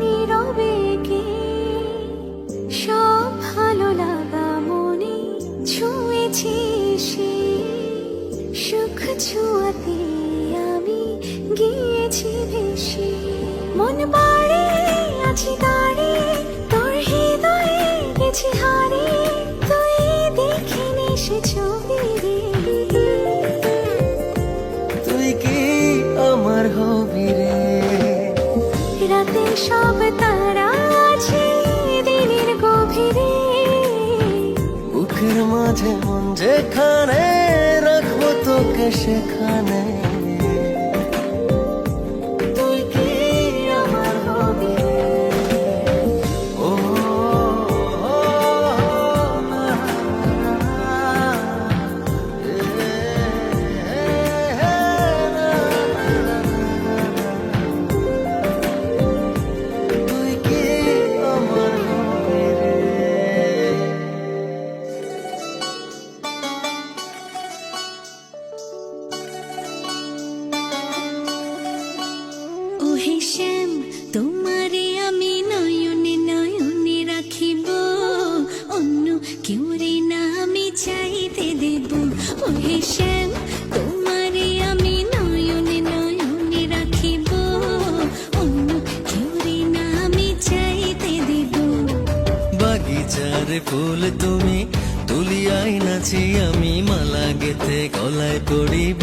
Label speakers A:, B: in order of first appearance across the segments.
A: নীরবে কে? সব ভালো লাগা মনে সুখ ছুঁয়াতে আমি গিয়েছি ভেসে। মন আছি দাঁড়িয়ে তোর হৃদয়ে গেছি হারিয়ে তুই দেখিনি সে ছবি
B: তুই আমার হবি
A: সব তারা গভীরে।
B: বুকের মাঝে মন যেখানে রাখব তোকে সেখানে।
A: হে আমি নয়নে নয়নে রাখিব। অন্য না আমি চাইতে দেব।
B: বাগিচার ফুল তুমি তুলিয়াই নাছি আমি মালা গেতে গলায় পড়িব।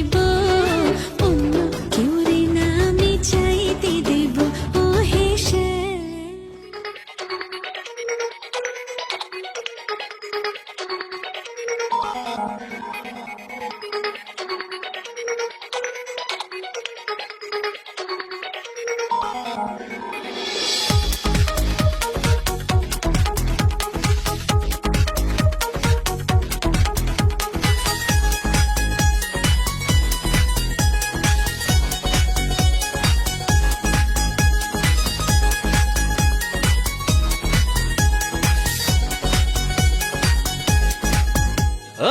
A: রাখিব অন্য কেউ রে না চাইতে দেব। ও